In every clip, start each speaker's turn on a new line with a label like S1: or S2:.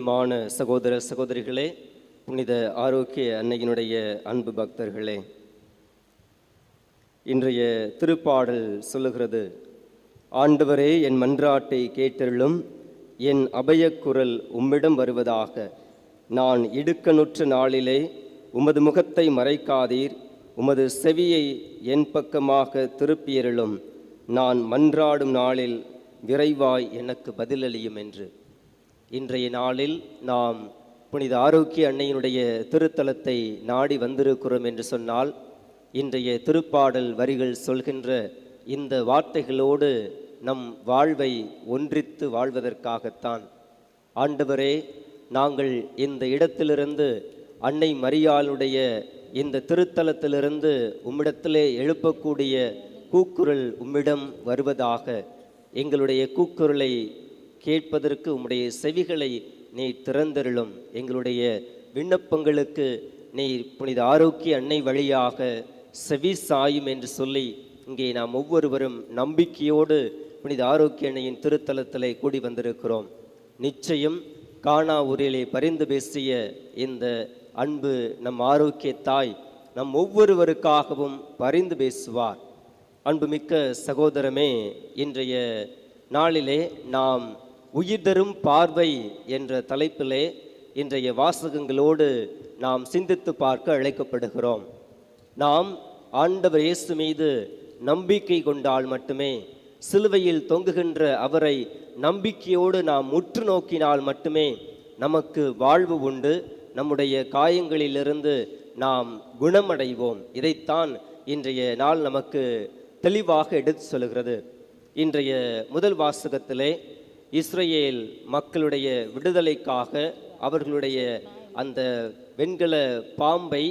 S1: பிரியமான சகோதர சகோதரிகளே புனித ஆரோக்கிய அன்னையினுடைய அன்பு பக்தர்களே இன்றைய திருப்பாடல் சொல்லுகிறது ஆண்டவரே என் மன்றாட்டை கேட்டருளும் என் அபயக்குரல் உம்மிடம் வருவதாக. நான் இடுக்கனுற்ற நாளிலே உமது முகத்தை மறைக்காதீர் உமது செவியை என் பக்கமாக திருப்பியருளும். நான் மன்றாடும் நாளில் விரைவாய் எனக்கு பதிலளியும் என்று. இன்றைய நாளில் நாம் புனித ஆரோக்கிய அன்னையினுடைய திருத்தலத்தை நாடி வந்திருக்கிறோம் என்று சொன்னால் இன்றைய திருப்பாடல் வரிகள் சொல்கின்ற இந்த வார்த்தைகளோடு நம் வாழ்வை ஒன்றித்து வாழ்வதற்காகத்தான். ஆண்டவரே நாங்கள் இந்த இடத்திலிருந்து அன்னை மரியாளுடைய இந்த திருத்தலத்திலிருந்து உம்மிடத்திலே எழுப்பக்கூடிய கூக்குரல் உம்மிடம் வருவதாக எங்களுடைய கூக்குரலை கேட்பதற்கு உம்முடைய செவிகளை நீ திறந்தருளும். எங்களுடைய விண்ணப்பங்களுக்கு நீ புனித ஆரோக்கிய அன்னை வழியாக செவி சாயும் என்று சொல்லி இங்கே நாம் ஒவ்வொருவரும் நம்பிக்கையோடு புனித ஆரோக்கிய அன்னையின் திருத்தலத்திலே கூடி வந்திருக்கிறோம். நிச்சயம் காணா ஊரிலே பரிந்து பேசிய இந்த அன்பு நம் ஆரோக்கிய தாய் நம் ஒவ்வொருவருக்காகவும் பரிந்து பேசுவார். அன்புமிக்க சகோதரமே இன்றைய நாளிலே நாம் உயிர் தரும் பார்வை என்ற தலைப்பிலே இன்றைய வாசகங்களோடு நாம் சிந்தித்து பார்க்க அழைக்கப்படுகிறோம். நாம் ஆண்டவர் இயேசு மீது நம்பிக்கை கொண்டால் மட்டுமே சிலுவையில் தொங்குகின்ற அவரை நம்பிக்கையோடு நாம் முற்று நோக்கினால் மட்டுமே நமக்கு வாழ்வு உண்டு. நம்முடைய காயங்களிலிருந்து நாம் குணமடைவோம். இதைத்தான் இன்றைய நாள் நமக்கு தெளிவாக எடுத்து சொல்கிறது இன்றைய முதல் வாசகத்திலே இஸ்ரேல் மக்களுடைய விடுதலைக்காக அவர்களுடைய அந்த வெண்கல பாம்பை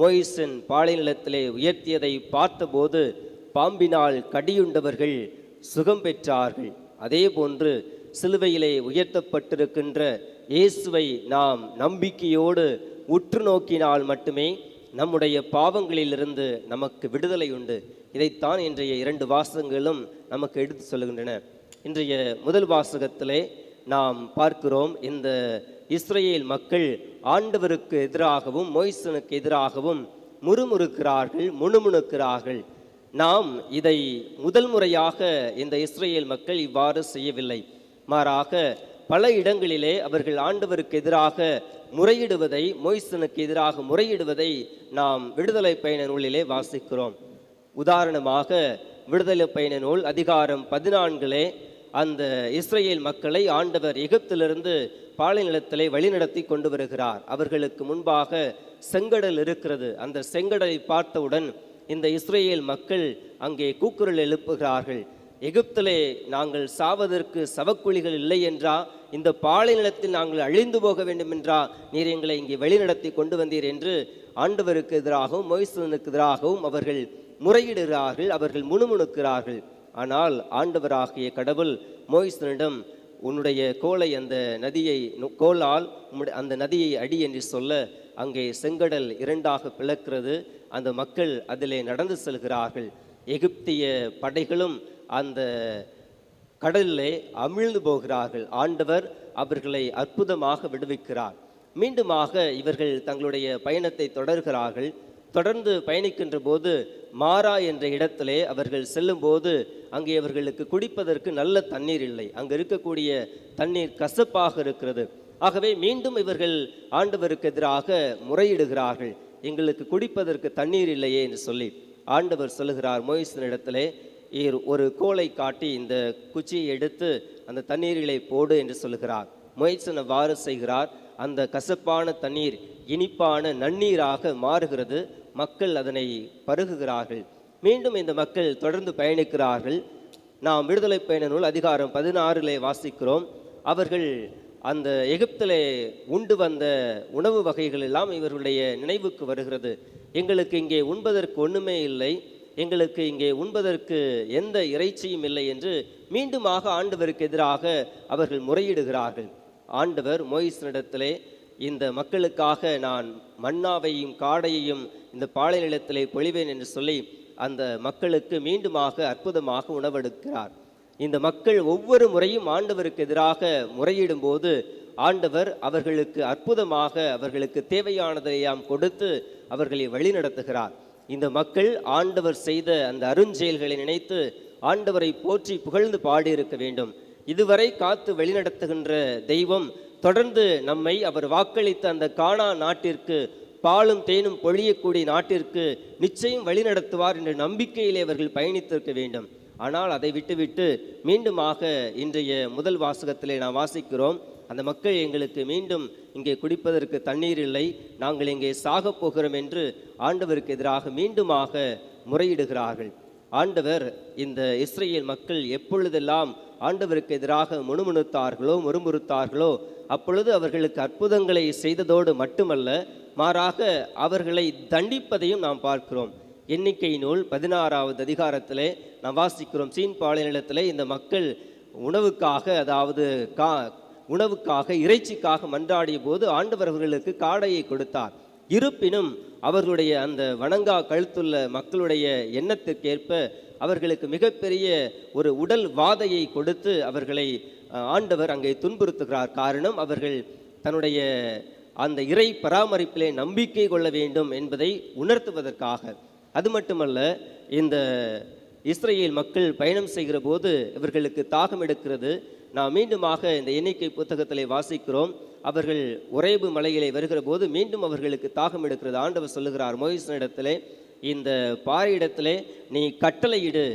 S1: மோயிசன் பாலைநிலத்திலே உயர்த்தியதை பார்த்தபோது பாம்பினால் கடியுண்டவர்கள் சுகம் பெற்றார்கள். அதே போன்று சிலுவையிலே உயர்த்தப்பட்டிருக்கின்ற இயேசுவை நாம் நம்பிக்கையோடு உற்று நோக்கினால் மட்டுமே நம்முடைய பாவங்களிலிருந்து நமக்கு விடுதலை உண்டு. இதைத்தான் இன்றைய இரண்டு வாசகங்களும் நமக்கு எடுத்து சொல்கின்றன இன்றைய முதல் வாசகத்திலே நாம் பார்க்கிறோம் இந்த இஸ்ரேல் மக்கள் ஆண்டவருக்கு எதிராகவும் மொய்சனுக்கு எதிராகவும் முறுமுறுக்கிறார்கள் முணுமுணுக்கிறார்கள். நாம் இதை முதல் முறையாக இந்த இஸ்ரேல் மக்கள் இவ்வாறு செய்யவில்லை. மாறாக பல இடங்களிலே அவர்கள் ஆண்டவருக்கு எதிராக முறையிடுவதை மொய்சனுக்கு எதிராக முறையிடுவதை நாம் விடுதலை பயண நூலிலே வாசிக்கிறோம். உதாரணமாக விடுதலை பயண நூல் அதிகாரம் பதினான்கிலே அந்த இஸ்ரேல் மக்களை ஆண்டவர் எகிப்திலிருந்து பாலைநிலத்திலே வழிநடத்தி கொண்டு வருகிறார். அவர்களுக்கு முன்பாக செங்கடல் இருக்கிறது. அந்த செங்கடலை பார்த்தவுடன் இந்த இஸ்ரேல் மக்கள் அங்கே கூக்குரல் எழுப்புகிறார்கள். எகிப்திலே நாங்கள் சாவதற்கு சவக்குழிகள் இல்லை என்றா? இந்த பாலைநிலத்தில் நாங்கள் அழிந்து போக வேண்டும் என்றா? நீர் எங்களை இங்கே வழிநடத்தி கொண்டு வந்தீர் என்று ஆண்டவருக்கு எதிராகவும் மொய்சனுக்கு எதிராகவும் அவர்கள் முறையிடுகிறார்கள் அவர்கள் முணுமுணுக்கிறார்கள். ஆனால் ஆண்டவராகிய கடவுள் மோயிசனிடம் உன்னுடைய கோலை அந்த நதியை நு- கோலால் அந்த நதியை அடி என்று சொல்ல அங்கே செங்கடல் இரண்டாக பிளக்கிறது. அந்த மக்கள் அதிலே நடந்து செல்கிறார்கள். எகிப்திய படைகளும் அந்த கடலிலே அமிழ்ந்து போகிறார்கள். ஆண்டவர் அவர்களை அற்புதமாக விடுவிக்கிறார். மீண்டுமாக இவர்கள் தங்களுடைய பயணத்தை தொடர்கிறார்கள். தொடர்ந்து பயணிக்கின்ற போது மாறா என்ற இடத்திலே அவர்கள் செல்லும்போது அங்கே அவர்களுக்கு குடிப்பதற்கு நல்ல தண்ணீர் இல்லை. அங்கு இருக்கக்கூடிய தண்ணீர் கசப்பாக இருக்கிறது. ஆகவே மீண்டும் இவர்கள் ஆண்டவருக்கு எதிராக முறையிடுகிறார்கள். எங்களுக்கு குடிப்பதற்கு தண்ணீர் இல்லையே என்று சொல்லி ஆண்டவர் சொல்லுகிறார். மோயிசனிடத்திலே இடத்திலே ஒரு கோலை காட்டி இந்த குச்சியை எடுத்து அந்த தண்ணீரிலே போடு என்று சொல்லுகிறார். மொயிசன் அவ்வாறு செய்கிறார். அந்த கசப்பான தண்ணீர் இனிப்பான நன்னீராக மாறுகிறது. மக்கள் அதனை பருகுகிறார்கள். மீண்டும் இந்த மக்கள் தொடர்ந்து பயணிக்கிறார்கள். நாம் விடுதலை பயண நூல் அதிகாரம் பதினாறிலே வாசிக்கிறோம். அவர்கள் அந்த எகிப்திலே உண்டு வந்த உணவு வகைகள் எல்லாம் இவர்களுடைய நினைவுக்கு வருகிறது. எங்களுக்கு இங்கே உண்பதற்கு ஒன்றுமே இல்லை. எங்களுக்கு இங்கே உண்பதற்கு எந்த இறைச்சியும் இல்லை என்று மீண்டுமாக ஆண்டவருக்கு எதிராக அவர்கள் முறையிடுகிறார்கள். ஆண்டவர் மோயிஸ் மோயிசனிடத்திலே இந்த மக்களுக்காக நான் மன்னாவையும் காடையையும் இந்த பாலை நிலத்திலே பொழிவேன் என்று சொல்லி அந்த மக்களுக்கு மீண்டுமாக அற்புதமாக உணவெடுக்கிறார். இந்த மக்கள் ஒவ்வொரு முறையும் ஆண்டவருக்கு எதிராக முறையிடும் போது ஆண்டவர் அவர்களுக்கு அற்புதமாக அவர்களுக்கு தேவையானதையாம் கொடுத்து அவர்களை வழிநடத்துகிறார். இந்த மக்கள் ஆண்டவர் செய்த அந்த அருஞ்செயல்களை நினைத்து ஆண்டவரை போற்றி புகழ்ந்து பாடியிருக்க வேண்டும். இதுவரை காத்து வழிநடத்துகின்ற தெய்வம் தொடர்ந்து நம்மை அவர் வாக்களித்த அந்த கானா நாட்டிற்கு பாலும் தேனும் பொழியக்கூடிய நாட்டிற்கு நிச்சயம் வழிநடத்துவார் என்ற நம்பிக்கையிலே அவர்கள் பயணித்திருக்க வேண்டும். ஆனால் அதை விட்டுவிட்டு மீண்டுமாக இன்றைய முதல் வாசகத்திலே நாம் வாசிக்கிறோம். அந்த மக்கள் எங்களுக்கு மீண்டும் இங்கே குடிப்பதற்கு தண்ணீர் இல்லை. நாங்கள் இங்கே சாகப் போகிறோம் என்று ஆண்டவருக்கு எதிராக மீண்டுமாக முறையிடுகிறார்கள். ஆண்டவர் இந்த இஸ்ரேல் மக்கள் எப்பொழுதெல்லாம் ஆண்டவருக்கு எதிராக முணுமுணுத்தார்களோ முறுமுறுத்தார்களோ அப்பொழுது அவர்களுக்கு அற்புதங்களை செய்ததோடு மட்டுமல்ல மாறாக அவர்களை தண்டிப்பதையும் நாம் பார்க்கிறோம். எண்ணிக்கை நூல் பதினாறாவது அதிகாரத்திலே நாம் வாசிக்கிறோம். சீன் பாலைநிலத்திலே இந்த மக்கள் உணவுக்காக அதாவது கா உணவுக்காக இறைச்சிக்காக மன்றாடிய போது ஆண்டவர் அவர்களுக்கு காடையை கொடுத்தார். இருப்பினும் அவர்களுடைய அந்த வணங்கா கழுத்துள்ள மக்களுடைய எண்ணத்திற்கேற்ப அவர்களுக்கு மிகப்பெரிய ஒரு உடல் வாதையை கொடுத்து அவர்களை ஆண்டவர் அங்கே துன்புறுத்துகிறார். காரணம் அவர்கள் தன்னுடைய அந்த இறை பராமரிப்பிலே நம்பிக்கை கொள்ள வேண்டும் என்பதை உணர்த்துவதற்காக. அது மட்டுமல்ல இந்த இஸ்ரேல் மக்கள் பயணம் செய்கிற போது இவர்களுக்கு தாகம் எடுக்கிறது. நாம் மீண்டுமாக இந்த எண்ணிக்கை புத்தகத்திலே வாசிக்கிறோம். அவர்கள் உறைவு மலையிலே வருகிற போது மீண்டும் அவர்களுக்கு தாகம் எடுக்கிறது. ஆண்டவர் சொல்லுகிறார் மோயிசனிடத்திலே இந்த பாறையிடத்திலே நீ கட்டளையிடு.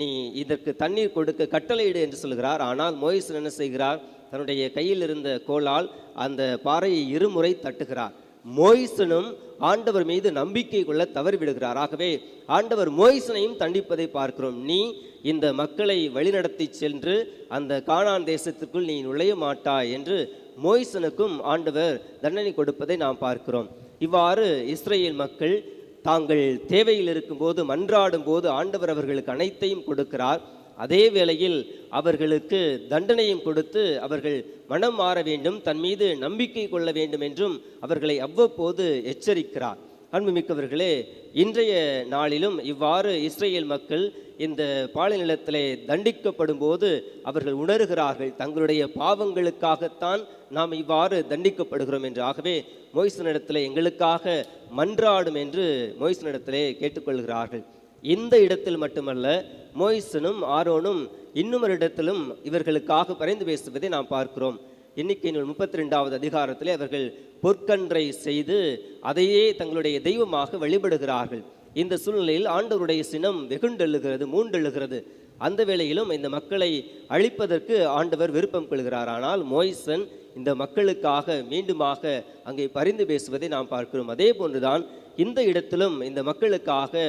S1: நீ இதற்கு தண்ணீர் கொடுக்க கட்டளையிடு என்று சொல்கிறார் ஆனால் மோயிசன் என்ன செய்கிறார்? தன்னுடைய கையில் இருந்த கோலால் அந்த பாறையை இருமுறை தட்டுகிறார். மோயிசனும் ஆண்டவர் மீது நம்பிக்கை கொள்ள தவறிவிடுகிறார். ஆகவே ஆண்டவர் மோயிசனையும் தண்டிப்பதை பார்க்கிறோம். நீ இந்த மக்களை வழிநடத்தி சென்று அந்த காணான் தேசத்திற்குள் நீ நுழைய மாட்டாய் என்று மோயிசனுக்கும் ஆண்டவர் தண்டனை கொடுப்பதை நாம் பார்க்கிறோம். இவ்வாறு இஸ்ரேல் மக்கள் தாங்கள் தேவையில் இருக்கும்போது மன்றாடும் போது ஆண்டவர் அவர்களுக்கு அனைத்தையும் கொடுக்கிறார். அதே வேளையில் அவர்களுக்கு தண்டனையும் கொடுத்து அவர்கள் மனம் மாற வேண்டும் தன் மீது நம்பிக்கை கொள்ள வேண்டும் என்றும் அவர்களை அவ்வப்போது எச்சரிக்கிறார். அன்புமிக்கவர்களே இன்றைய நாளிலும் இவ்வாறு இஸ்ரேல் மக்கள் இந்த பாலைநிலத்திலே தண்டிக்கப்படும் போது அவர்கள் உணர்கிறார்கள். தங்களுடைய பாவங்களுக்காகத்தான் நாம் இவ்வாறு தண்டிக்கப்படுகிறோம் என்று. ஆகவே மொய்சனிடத்தில் எங்களுக்காக மன்றாடும் என்று மொய்சனிடத்திலே கேட்டுக்கொள்கிறார்கள். இந்த இடத்தில் மட்டுமல்ல மொய்சனும் ஆரோனும் இன்னும் ஒரு இடத்திலும் இவர்களுக்காக பரிந்து பேசுவதை நாம் பார்க்கிறோம். எண்ணிக்கை நூல் முப்பத்தி ரெண்டாவது அதிகாரத்திலே அவர்கள் பொற்கன்றை செய்து அதையே தங்களுடைய தெய்வமாக வழிபடுகிறார்கள். இந்த சூழ்நிலையில் ஆண்டவருடைய சினம் வெகுண்டெழுகிறது மூண்டெழுகிறது. அந்த வேளையிலும் இந்த மக்களை அழிப்பதற்கு ஆண்டவர் விருப்பம் கொள்கிறார். ஆனால் மோய்சன் இந்த மக்களுக்காக மீண்டுமாக அங்கே பரிந்து பேசுவதை நாம் பார்க்கிறோம். அதே போன்றுதான் இந்த இடத்திலும் இந்த மக்களுக்காக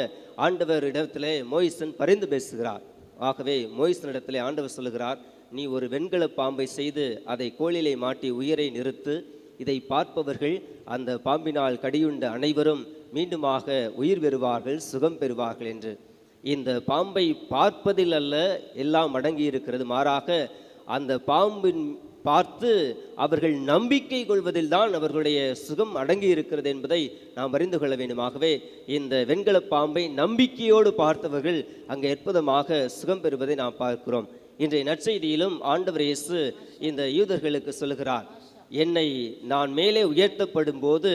S1: ஆண்டவர் இடத்திலே மோய்சன் பரிந்து பேசுகிறார். ஆகவே மோய்சன் இடத்திலே ஆண்டவர் சொல்லுகிறார் நீ ஒரு வெண்கல பாம்பை செய்து அதை கோலிலே மாட்டி உயிரை நிறுத்து இதை பார்ப்பவர்கள் அந்த பாம்பினால் கடியுண்ட அனைவரும் மீண்டுமாக உயிர் பெறுவார்கள் சுகம் பெறுவார்கள் என்று. இந்த பாம்பை பார்ப்பதில் அல்ல எல்லாம் அடங்கி இருக்கிறது மாறாக அந்த பாம்பின் பார்த்து அவர்கள் நம்பிக்கை கொள்வதில் தான் அவர்களுடைய சுகம் அடங்கி இருக்கிறது என்பதை நாம் அறிந்து கொள்ள வேண்டுமாகவே இந்த வெண்கல பாம்பை நம்பிக்கையோடு பார்த்தவர்கள் அங்கே அற்புதமாக சுகம் பெறுவதை நாம் பார்க்கிறோம். இன்றைய நற்செய்தியிலும் ஆண்டவர் இயேசு இந்த யூதர்களுக்கு சொல்லுகிறார் என்னை நான் மேலே உயர்த்தப்படும் போது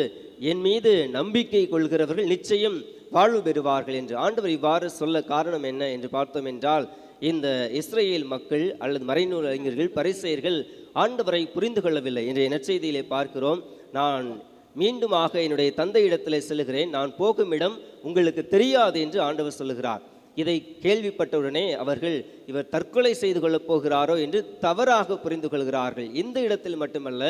S1: என் மீது நம்பிக்கை கொள்கிறவர்கள் நிச்சயம் வாழ்வு பெறுவார்கள் என்று ஆண்டவர் இவ்வாறு சொல்ல காரணம் என்ன என்று பார்த்தோம் என்றால் இந்த இஸ்ரேல் மக்கள் அல்லது மறைநூல் அறிஞர்கள் பரிசெயர்கள் ஆண்டவரை புரிந்து கொள்ளவில்லை. இன்றைய நற்செய்தியிலே பார்க்கிறோம் நான் மீண்டுமாக என்னுடைய தந்தையிடத்திலே செல்கிறேன் நான் போகும் இடம் உங்களுக்கு தெரியாது என்று ஆண்டவர் சொல்லுகிறார். இதை கேள்விப்பட்டவுடனே அவர்கள் இவர் தற்கொலை செய்து கொள்ளப் போகிறாரோ? என்று தவறாக புரிந்து கொள்கிறார்கள். இந்த இடத்தில் மட்டுமல்ல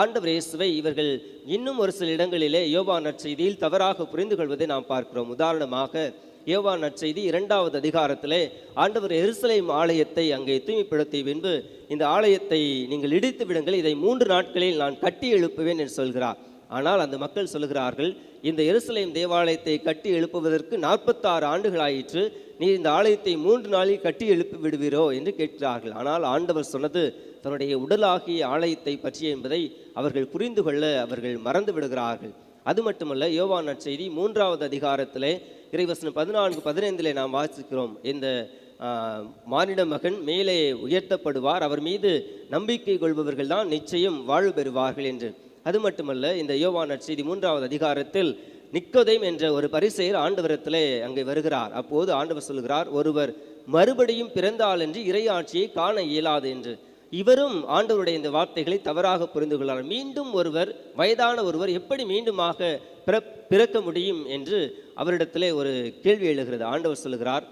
S1: ஆண்டவர் இயேசுவை இவர்கள் இன்னும் ஒரு சில இடங்களிலே யோவா நற்செய்தியில் தவறாக புரிந்து கொள்வதை நாம் பார்க்கிறோம். உதாரணமாக யோவா நற்செய்தி இரண்டாவது அதிகாரத்திலே ஆண்டவர் எருசலேம் ஆலயத்தை அங்கே தூய்மைப்படுத்திய பின்பு இந்த ஆலயத்தை நீங்கள் இடித்து விடுங்கள் இதை மூன்று நாட்களில் நான் கட்டி எழுப்புவேன் என்று சொல்கிறார். ஆனால் அந்த மக்கள் சொல்கிறார்கள் இந்த எருசலேம் தேவாலயத்தை கட்டி எழுப்புவதற்கு நாற்பத்தாறு ஆண்டுகள் ஆயிற்று நீ இந்த ஆலயத்தை மூன்று நாளில் கட்டி எழுப்பி விடுவீரோ என்று கேட்கிறார்கள். ஆனால் ஆண்டவர் சொன்னது தன்னுடைய உடலாகிய ஆலயத்தை பற்றி என்பதை அவர்கள் புரிந்து கொள்ள அவர்கள் மறந்து விடுகிறார்கள். அது மட்டுமல்ல யோவான் நற்செய்தி மூன்றாவது அதிகாரத்திலே இறைவசனம் பதினான்கு பதினைந்திலே நாம் வாசிக்கிறோம். இந்த மானிட மகன் மேலே உயர்த்தப்படுவார். அவர் மீது நம்பிக்கை கொள்பவர்கள் தான் நிச்சயம் வாழ்வு பெறுவார்கள் என்று. அது மட்டுமல்ல இந்த யோவான் செய்தி மூன்றாவது அதிகாரத்தில் நிக்கோதைம் என்ற ஒரு பரிசெயர் ஆண்டவரத்திலே அங்கே வருகிறார். அப்போது ஆண்டவர் சொல்கிறார் ஒருவர் மறுபடியும் பிறந்தால் என்று இறையாட்சியை காண இயலாது என்று. இவரும் ஆண்டவருடைய இந்த வார்த்தைகளை தவறாக புரிந்து கொள்ளார் மீண்டும் ஒருவர் வயதான ஒருவர் எப்படி மீண்டுமாக பிற- பிறக்க முடியும் என்று அவரிடத்திலே ஒரு கேள்வி எழுகிறது. ஆண்டவர் சொல்லுகிறார்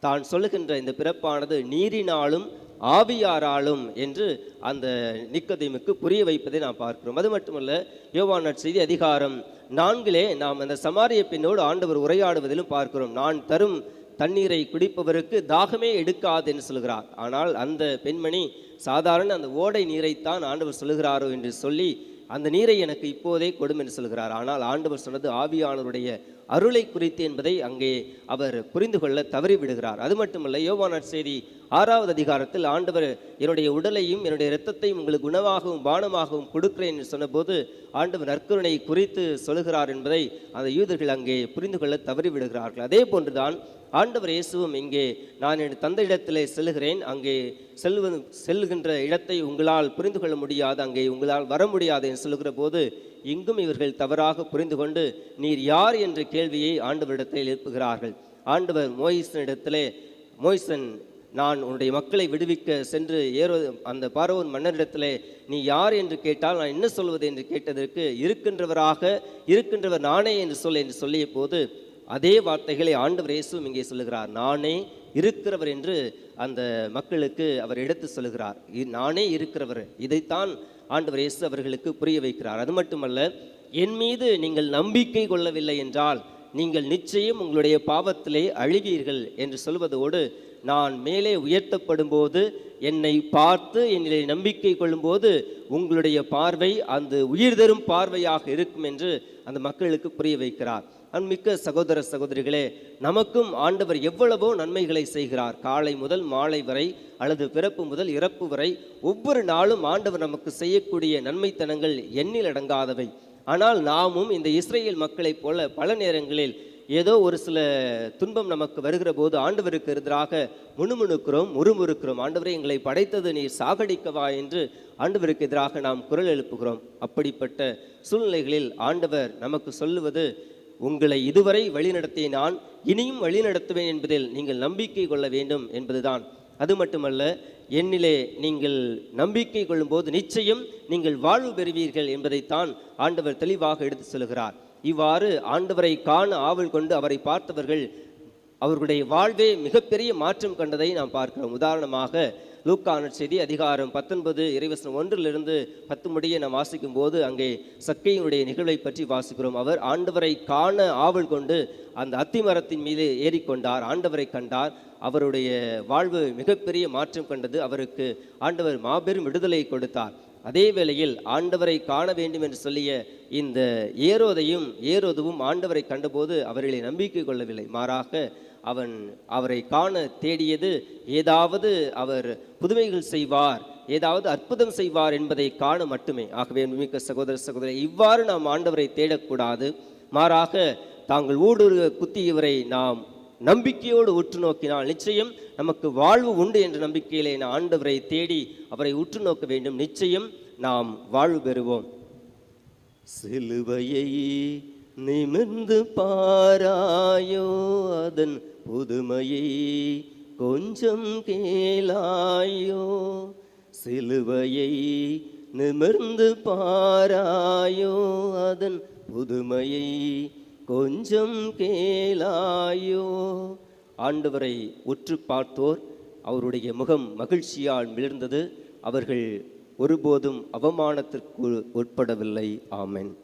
S1: தான் சொல்லுகின்ற இந்த பிறப்பானது நீரினாலும் ஆவியாராலும் என்று அந்த நிக்கதீமுக்கு புரிய வைப்பதை நாம் பார்க்கிறோம். அது மட்டுமல்ல யோவான் நற்செய்தி அதிகாரம் நான்கிலே நாம் அந்த சமாரிய பெண்ணோடு ஆண்டவர் உரையாடுவதிலும் பார்க்கிறோம். நான் தரும் தண்ணீரை குடிப்பவருக்கு தாகமே எடுக்காது என்று சொல்கிறார். ஆனால் அந்த பெண்மணி சாதாரண அந்த ஓடை நீரைத்தான் ஆண்டவர் சொல்லுகிறாரோ என்று சொல்லி அந்த நீரை எனக்கு இப்போதே கொடும் என்று சொல்கிறார். ஆனால் ஆண்டவர் சொன்னது ஆவியானவருடைய அருளை குறித்து என்பதை அங்கே அவர் புரிந்து கொள்ள தவறிவிடுகிறார் அது மட்டுமல்ல யோவானார் செய்தி ஆறாவது அதிகாரத்தில் ஆண்டவர் என்னுடைய உடலையும் என்னுடைய இரத்தத்தையும் உங்களுக்கு உணவாகவும் பானமாகவும் கொடுக்கிறேன் என்று சொன்னபோது ஆண்டவர் நற்கருணை குறித்து சொல்கிறார் என்பதை அந்த யூதர்கள் அங்கே புரிந்து கொள்ள தவறிவிடுகிறார்கள் அதே போன்றுதான் ஆண்டவர் இயேசுவும் இங்கே நான் என் தந்த இடத்திலே செல்கிறேன் அங்கே செல்வது செல்லுகின்ற இடத்தை உங்களால் புரிந்து கொள்ள முடியாது. அங்கே உங்களால் வர முடியாது என்று சொல்கிற போது இங்கும் இவர்கள் தவறாக புரிந்து கொண்டு நீர் யார் என்ற கேள்வியை ஆண்டவரிடத்தில் எழுப்புகிறார்கள். ஆண்டவர் மோயிசனிடத்திலே மோயிசன் நான் உன்னுடைய மக்களை விடுவிக்க சென்று ஏறோ அந்த பார்வோன் மன்னரிடத்திலே நீ யார் என்று கேட்டால் நான் என்ன சொல்வது என்று கேட்டதற்கு இருக்கின்றவராக இருக்கின்றவர் நானே என்று சொல் என்று சொல்லிய போது அதே வார்த்தைகளை ஆண்டவர் இயேசுவும் இங்கே சொல்லுகிறார். நானே இருக்கிறவர் என்று அந்த மக்களுக்கு அவர் எடுத்து சொல்லுகிறார். இ- நானே இருக்கிறவர். இதைத்தான் ஆண்டவர் இயேசு அவர்களுக்கு புரிய வைக்கிறார். அது மட்டுமல்ல என் மீது நீங்கள் நம்பிக்கை கொள்ளவில்லை என்றால் நீங்கள் நிச்சயம் உங்களுடைய பாவத்திலே அழுகீர்கள் என்று சொல்வதோடு நான் மேலே உயர்த்தப்படும் போது என்னை பார்த்து என்னை நம்பிக்கை கொள்ளும்போது உங்களுடைய பார்வை அந்த உயிர் தரும் பார்வையாக இருக்கும் என்று அந்த மக்களுக்கு புரிய வைக்கிறார். அன்மிக்க சகோதர சகோதரிகளே நமக்கும் ஆண்டவர் எவ்வளவோ நன்மைகளை செய்கிறார். காலை முதல் மாலை வரை அல்லது பிறப்பு முதல் இறப்பு வரை ஒவ்வொரு நாளும் ஆண்டவர் நமக்கு செய்யக்கூடிய நன்மைத்தனங்கள் எண்ணில் அடங்காதவை. ஆனால் நாமும் இந்த இஸ்ரேல் மக்களைப் போல பல நேரங்களில் ஏதோ ஒரு சில துன்பம் நமக்கு வருகிற போது ஆண்டவருக்கு எதிராக முணுமுணுக்கிறோம் முறுமுறுக்கிறோம். ஆண்டவரை எங்களை படைத்தது நீர் சாகடிக்கவா என்று ஆண்டவருக்கு எதிராக நாம் குரல் எழுப்புகிறோம். அப்படிப்பட்ட சூழ்நிலைகளில் ஆண்டவர் நமக்கு சொல்லுவது உங்களை இதுவரை வழிநடத்திய நான் இனியும் வழிநடத்துவேன் என்பதில் நீங்கள் நம்பிக்கை கொள்ள வேண்டும் என்பதுதான். அது மட்டுமல்ல என்னிலே நீங்கள் நம்பிக்கை கொள்ளும்போது நிச்சயம் நீங்கள் வாழ்வு பெறுவீர்கள் என்பதைத்தான் ஆண்டவர் தெளிவாக எடுத்து சொல்கிறார் இவ்வாறு ஆண்டவரை காண ஆவல் கொண்டு அவரை பார்த்தவர்கள் அவர்களுடைய வாழ்வே மிகப்பெரிய மாற்றம் கண்டதை நாம் பார்க்கிறோம். உதாரணமாக லூக்கான செய்தி அதிகாரம் பத்தொன்பது இறைவசனம் ஒன்றிலிருந்து பத்து முடிய நாம் வாசிக்கும் போது அங்கே சக்கையினுடைய நிகழ்வை பற்றி வாசிக்கிறோம். அவர் ஆண்டவரை காண ஆவல் கொண்டு அந்த அத்திமரத்தின் மீது ஏறிக்கொண்டார். ஆண்டவரை கண்டார். அவருடைய வாழ்வு மிகப்பெரிய மாற்றம் கண்டது. அவருக்கு ஆண்டவர் மாபெரும் விடுதலை கொடுத்தார். அதே வேளையில் ஆண்டவரை காண வேண்டும் என்று சொல்லிய இந்த ஏரோதையும் ஏரோதுவும் ஆண்டவரை கண்டபோது அவர்களை நம்பிக்கை கொள்ளவில்லை. மாறாக அவன் அவரை காண தேடியது ஏதாவது அவர் புதுமைகள் செய்வார் ஏதாவது அற்புதம் செய்வார் என்பதை காண மட்டுமே. ஆகவே மிக்க சகோதர சகோதரி இவ்வாறு நாம் ஆண்டவரை தேடக்கூடாது. மாறாக தாங்கள் ஊடுருவ குத்தியவரை நாம் நம்பிக்கையோடு உற்று நோக்கினால் நிச்சயம் நமக்கு வாழ்வு உண்டு என்ற நம்பிக்கையிலே நான் ஆண்டவரை தேடி அவரை உற்று நோக்க வேண்டும். நிச்சயம் நாம் வாழ்வு பெறுவோம். சிலுவையை நிமிர்ந்து பாராயோ அதன் புதுமையை கொஞ்சம் கேளாயோ. சிலுவையை நிமிர்ந்து பாராயோ அதன் புதுமையை கொஞ்சம் கேளாயோ. ஆண்டவரை உற்று பார்த்தோர் அவருடைய முகம் மகிழ்ச்சியால் மிளர்ந்தது. அவர்கள் ஒருபோதும் அவமானத்திற்கு உட்படவில்லை. ஆமென்.